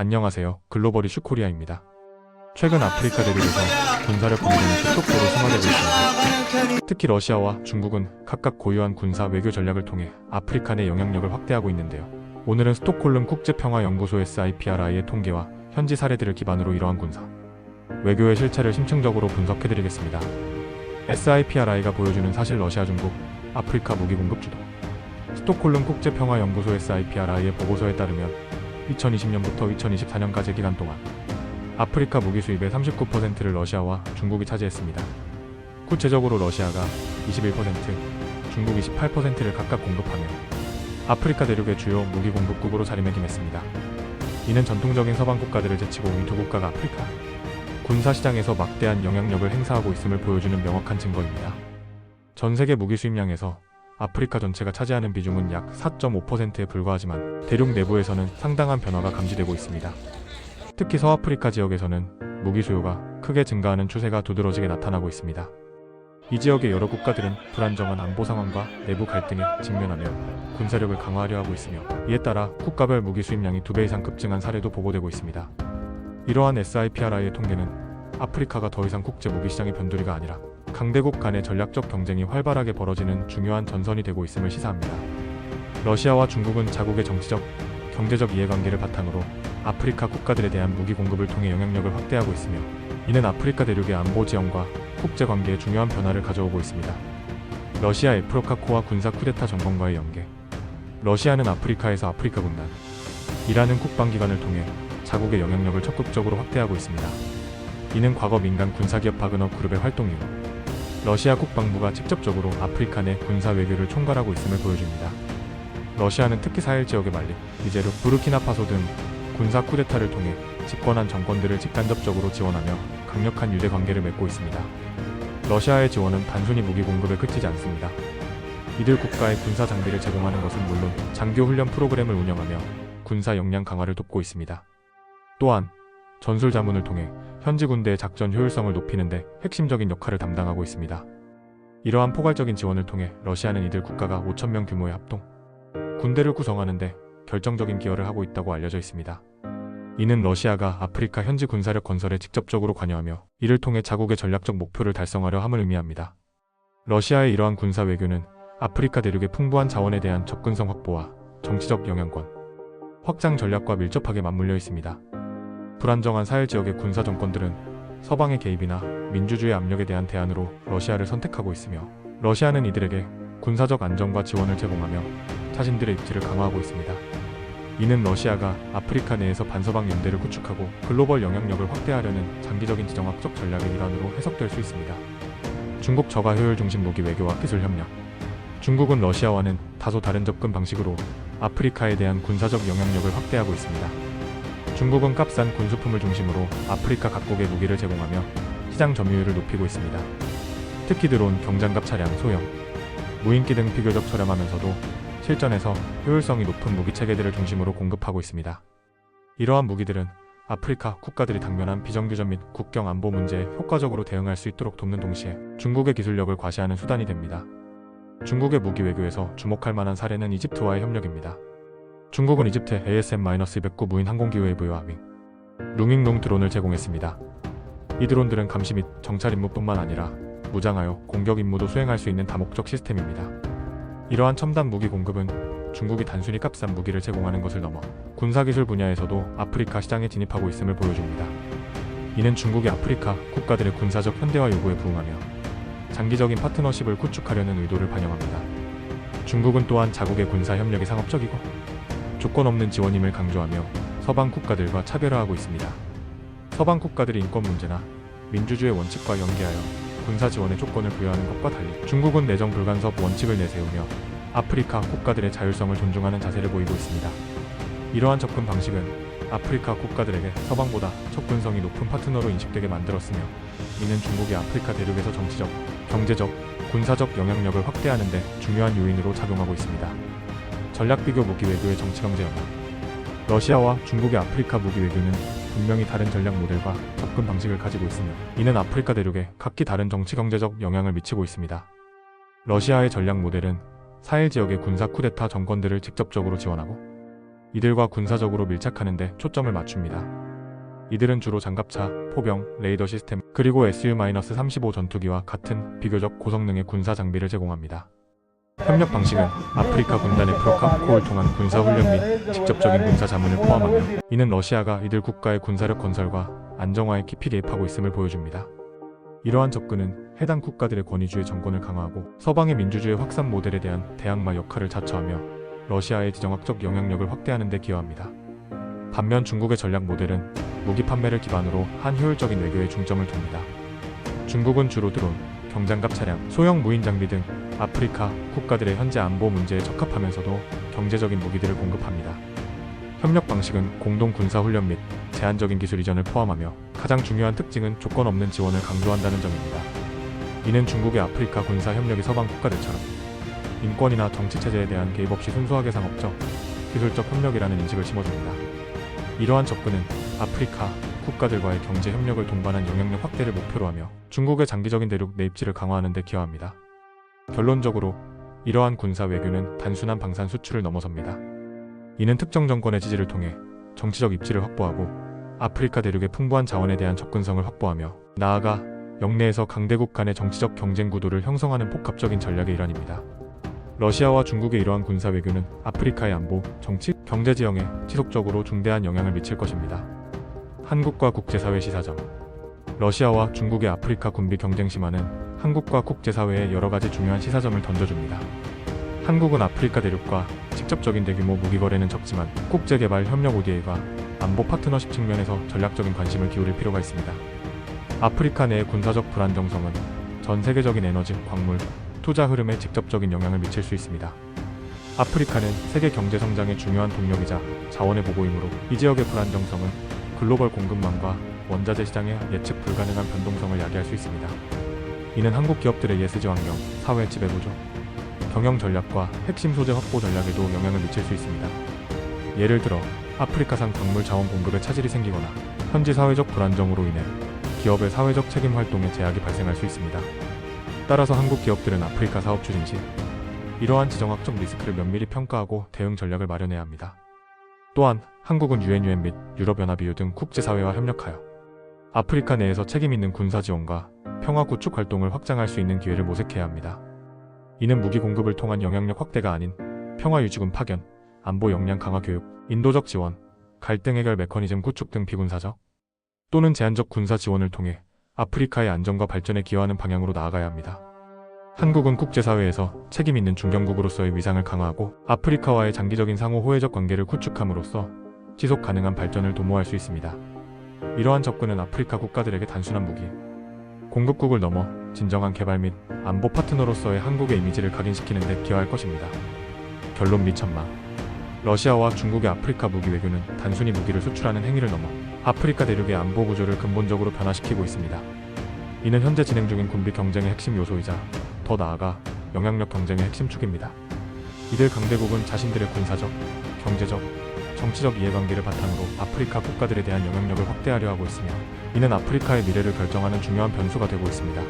안녕하세요. 글로벌 이슈 코리아입니다. 최근 아프리카 대륙에서 군사력 공격이 급속도로 심화되고 있습니다. 특히 러시아와 중국은 각각 고유한 군사 외교 전략을 통해 아프리카 내 영향력을 확대하고 있는데요. 오늘은 스톡홀름 국제평화연구소 SIPRI의 통계와 현지 사례들을 기반으로 이러한 군사 외교의 실체를 심층적으로 분석해드리겠습니다. SIPRI가 보여주는 사실 러시아 중국 아프리카 무기 공급 주도 스톡홀름 국제평화연구소 SIPRI의 보고서에 따르면 2020년부터 2024년까지 기간 동안 아프리카 무기 수입의 39%를 러시아와 중국이 차지했습니다. 구체적으로 러시아가 21%, 중국 28%를 각각 공급하며 아프리카 대륙의 주요 무기 공급국으로 자리매김했습니다. 이는 전통적인 서방 국가들을 제치고 이 두 국가가 아프리카 군사 시장에서 막대한 영향력을 행사하고 있음을 보여주는 명확한 증거입니다. 전 세계 무기 수입량에서 아프리카 전체가 차지하는 비중은 약 4.5%에 불과하지만 대륙 내부에서는 상당한 변화가 감지되고 있습니다. 특히 서아프리카 지역에서는 무기 수요가 크게 증가하는 추세가 두드러지게 나타나고 있습니다. 이 지역의 여러 국가들은 불안정한 안보 상황과 내부 갈등에 직면하며 군사력을 강화하려 하고 있으며 이에 따라 국가별 무기 수입량이 두 배 이상 급증한 사례도 보고되고 있습니다. 이러한 SIPRI의 통계는 아프리카가 더 이상 국제 무기 시장의 변두리가 아니라 강대국 간의 전략적 경쟁이 활발하게 벌어지는 중요한 전선이 되고 있음을 시사합니다. 러시아와 중국은 자국의 정치적, 경제적 이해관계를 바탕으로 아프리카 국가들에 대한 무기 공급을 통해 영향력을 확대하고 있으며 이는 아프리카 대륙의 안보 지형과 국제 관계에 중요한 변화를 가져오고 있습니다. 러시아 에프로카코와 군사 쿠데타 정권과의 연계 러시아는 아프리카에서 아프리카 군단 이라는 국방기관을 통해 자국의 영향력을 적극적으로 확대하고 있습니다. 이는 과거 민간 군사기업 바그너 그룹의 활동 이후 러시아 국방부가 직접적으로 아프리카 내 군사 외교를 총괄하고 있음을 보여줍니다. 러시아는 특히 사헬 지역의 말리, 니제르, 부르키나파소 등 군사 쿠데타를 통해 집권한 정권들을 직간접적으로 지원하며 강력한 유대 관계를 맺고 있습니다. 러시아의 지원은 단순히 무기 공급에 그치지 않습니다. 이들 국가의 군사 장비를 제공하는 것은 물론 장교 훈련 프로그램을 운영하며 군사 역량 강화를 돕고 있습니다. 또한 전술 자문을 통해 현지 군대의 작전 효율성을 높이는 데 핵심적인 역할을 담당하고 있습니다. 이러한 포괄적인 지원을 통해 러시아는 이들 국가가 5천명 규모의 합동 군대를 구성하는데 결정적인 기여를 하고 있다고 알려져 있습니다. 이는 러시아가 아프리카 현지 군사력 건설에 직접적으로 관여하며 이를 통해 자국의 전략적 목표를 달성하려 함을 의미합니다. 러시아의 이러한 군사 외교는 아프리카 대륙의 풍부한 자원에 대한 접근성 확보와 정치적 영향권, 확장 전략과 밀접하게 맞물려 있습니다. 불안정한 사헬 지역의 군사 정권들은 서방의 개입이나 민주주의 압력에 대한 대안으로 러시아를 선택하고 있으며 러시아는 이들에게 군사적 안정과 지원을 제공하며 자신들의 입지를 강화하고 있습니다. 이는 러시아가 아프리카 내에서 반서방 연대를 구축하고 글로벌 영향력을 확대하려는 장기적인 지정학적 전략의 일환으로 해석될 수 있습니다. 중국 저가 효율 중심 무기 외교와 기술 협력 중국은 러시아와는 다소 다른 접근 방식으로 아프리카에 대한 군사적 영향력을 확대하고 있습니다. 중국은 값싼 군수품을 중심으로 아프리카 각국에 무기를 제공하며 시장 점유율을 높이고 있습니다. 특히 드론, 경장갑 차량, 소형, 무인기 등 비교적 저렴하면서도 실전에서 효율성이 높은 무기 체계들을 중심으로 공급하고 있습니다. 이러한 무기들은 아프리카 국가들이 당면한 비정규전 및 국경 안보 문제에 효과적으로 대응할 수 있도록 돕는 동시에 중국의 기술력을 과시하는 수단이 됩니다. 중국의 무기 외교에서 주목할 만한 사례는 이집트와의 협력입니다. 중국은 이집트에 ASM-209 무인 항공기 웨이브와 윙, 룽잉룽 드론을 제공했습니다. 이 드론들은 감시 및 정찰 임무뿐만 아니라 무장하여 공격 임무도 수행할 수 있는 다목적 시스템입니다. 이러한 첨단 무기 공급은 중국이 단순히 값싼 무기를 제공하는 것을 넘어 군사기술 분야에서도 아프리카 시장에 진입하고 있음을 보여줍니다. 이는 중국이 아프리카 국가들의 군사적 현대화 요구에 부응하며 장기적인 파트너십을 구축하려는 의도를 반영합니다. 중국은 또한 자국의 군사 협력이 상업적이고 조건 없는 지원임을 강조하며 서방 국가들과 차별화하고 있습니다. 서방 국가들이 인권 문제나 민주주의 원칙과 연계하여 군사 지원의 조건을 부여하는 것과 달리 중국은 내정 불간섭 원칙을 내세우며 아프리카 국가들의 자율성을 존중하는 자세를 보이고 있습니다. 이러한 접근 방식은 아프리카 국가들에게 서방보다 접근성이 높은 파트너로 인식되게 만들었으며 이는 중국이 아프리카 대륙에서 정치적, 경제적, 군사적 영향력을 확대하는 데 중요한 요인으로 작용하고 있습니다. 전략 비교 무기 외교의 정치 경제 연합 러시아와 중국의 아프리카 무기 외교는 분명히 다른 전략 모델과 접근 방식을 가지고 있으며 이는 아프리카 대륙에 각기 다른 정치 경제적 영향을 미치고 있습니다. 러시아의 전략 모델은 사헬 지역의 군사 쿠데타 정권들을 직접적으로 지원하고 이들과 군사적으로 밀착하는데 초점을 맞춥니다. 이들은 주로 장갑차, 포병, 레이더 시스템, 그리고 SU-35 전투기와 같은 비교적 고성능의 군사 장비를 제공합니다. 협력 방식은 아프리카 군단의 프로카프코를 통한 군사 훈련 및 직접적인 군사 자문을 포함하며 이는 러시아가 이들 국가의 군사력 건설과 안정화에 깊이 개입하고 있음을 보여줍니다. 이러한 접근은 해당 국가들의 권위주의 정권을 강화하고 서방의 민주주의 확산 모델에 대한 대항마 역할을 자처하며 러시아의 지정학적 영향력을 확대하는 데 기여합니다. 반면 중국의 전략 모델은 무기 판매를 기반으로 한 효율적인 외교에 중점을 둡니다. 중국은 주로 드론, 경장갑 차량, 소형 무인 장비 등 아프리카 국가들의 현재 안보 문제에 적합하면서도 경제적인 무기들을 공급합니다. 협력 방식은 공동 군사 훈련 및 제한적인 기술 이전을 포함하며 가장 중요한 특징은 조건 없는 지원을 강조한다는 점입니다. 이는 중국의 아프리카 군사 협력이 서방 국가들처럼 인권이나 정치 체제에 대한 개입 없이 순수하게 상업적, 기술적 협력이라는 인식을 심어줍니다. 이러한 접근은 아프리카 국가들과의 경제 협력을 동반한 영향력 확대를 목표로 하며 중국의 장기적인 대륙 내 입지를 강화하는 데 기여합니다. 결론적으로 이러한 군사 외교는 단순한 방산 수출을 넘어섭니다. 이는 특정 정권의 지지를 통해 정치적 입지를 확보하고 아프리카 대륙의 풍부한 자원에 대한 접근성을 확보하며 나아가 영내에서 강대국 간의 정치적 경쟁 구도를 형성하는 복합적인 전략의 일환입니다. 러시아와 중국의 이러한 군사 외교는 아프리카의 안보, 정치, 경제 지형에 지속적으로 중대한 영향을 미칠 것입니다. 한국과 국제사회 시사점 러시아와 중국의 아프리카 군비 경쟁 심화는 한국과 국제사회에 여러 가지 중요한 시사점을 던져줍니다. 한국은 아프리카 대륙과 직접적인 대규모 무기 거래는 적지만 국제개발 협력 ODA가 안보 파트너십 측면에서 전략적인 관심을 기울일 필요가 있습니다. 아프리카 내의 군사적 불안 정성은 전 세계적인 에너지, 광물, 투자 흐름에 직접적인 영향을 미칠 수 있습니다. 아프리카는 세계 경제 성장의 중요한 동력이자 자원의 보고이므로 이 지역의 불안정성은 글로벌 공급망과 원자재 시장의 예측 불가능한 변동성을 야기할 수 있습니다. 이는 한국 기업들의 ESG 환경, 사회 지배구조, 경영 전략과 핵심 소재 확보 전략에도 영향을 미칠 수 있습니다. 예를 들어 아프리카산 광물 자원 공급에 차질이 생기거나 현지 사회적 불안정으로 인해 기업의 사회적 책임 활동에 제약이 발생할 수 있습니다. 따라서 한국 기업들은 아프리카 사업 추진 시 이러한 지정학적 리스크를 면밀히 평가하고 대응 전략을 마련해야 합니다. 또한 한국은 유엔유엔 및 유럽연합이유 등 국제사회와 협력하여 아프리카 내에서 책임 있는 군사 지원과 평화 구축 활동을 확장할 수 있는 기회를 모색해야 합니다. 이는 무기 공급을 통한 영향력 확대가 아닌 평화 유지군 파견, 안보 역량 강화 교육, 인도적 지원, 갈등 해결 메커니즘 구축 등 비군사적 또는 제한적 군사 지원을 통해 아프리카의 안정과 발전에 기여하는 방향으로 나아가야 합니다. 한국은 국제사회에서 책임 있는 중견국으로서의 위상을 강화하고 아프리카와의 장기적인 상호 호혜적 관계를 구축함으로써 지속 가능한 발전을 도모할 수 있습니다. 이러한 접근은 아프리카 국가들에게 단순한 무기, 공급국을 넘어 진정한 개발 및 안보 파트너로서의 한국의 이미지를 각인시키는 데 기여할 것입니다. 결론 미천마 러시아와 중국의 아프리카 무기 외교는 단순히 무기를 수출하는 행위를 넘어 아프리카 대륙의 안보 구조를 근본적으로 변화시키고 있습니다. 이는 현재 진행 중인 군비 경쟁의 핵심 요소이자 더 나아가 영향력 경쟁의 핵심 축입니다. 이들 강대국은 자신들의 군사적, 경제적, 정치적 이해관계를 바탕으로 아프리카 국가들에 대한 영향력을 확대하려 하고 있으며 이는 아프리카의 미래를 결정하는 중요한 변수가 되고 있습니다.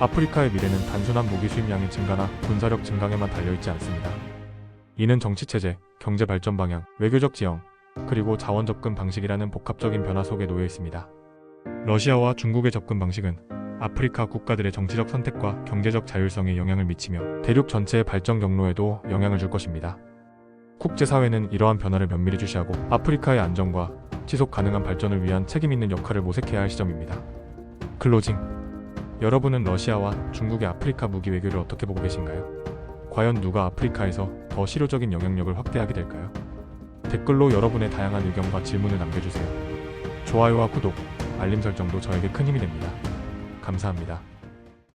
아프리카의 미래는 단순한 무기 수입량의 증가나 군사력 증강에만 달려있지 않습니다. 이는 정치체제, 경제 발전 방향, 외교적 지형, 그리고 자원 접근 방식이라는 복합적인 변화 속에 놓여 있습니다. 러시아와 중국의 접근 방식은 아프리카 국가들의 정치적 선택과 경제적 자율성에 영향을 미치며 대륙 전체의 발전 경로에도 영향을 줄 것입니다. 국제사회는 이러한 변화를 면밀히 주시하고 아프리카의 안정과 지속 가능한 발전을 위한 책임 있는 역할을 모색해야 할 시점입니다. 클로징. 여러분은 러시아와 중국의 아프리카 무기 외교를 어떻게 보고 계신가요? 과연 누가 아프리카에서 더 실효적인 영향력을 확대하게 될까요? 댓글로 여러분의 다양한 의견과 질문을 남겨주세요. 좋아요와 구독, 알림 설정도 저에게 큰 힘이 됩니다. 감사합니다.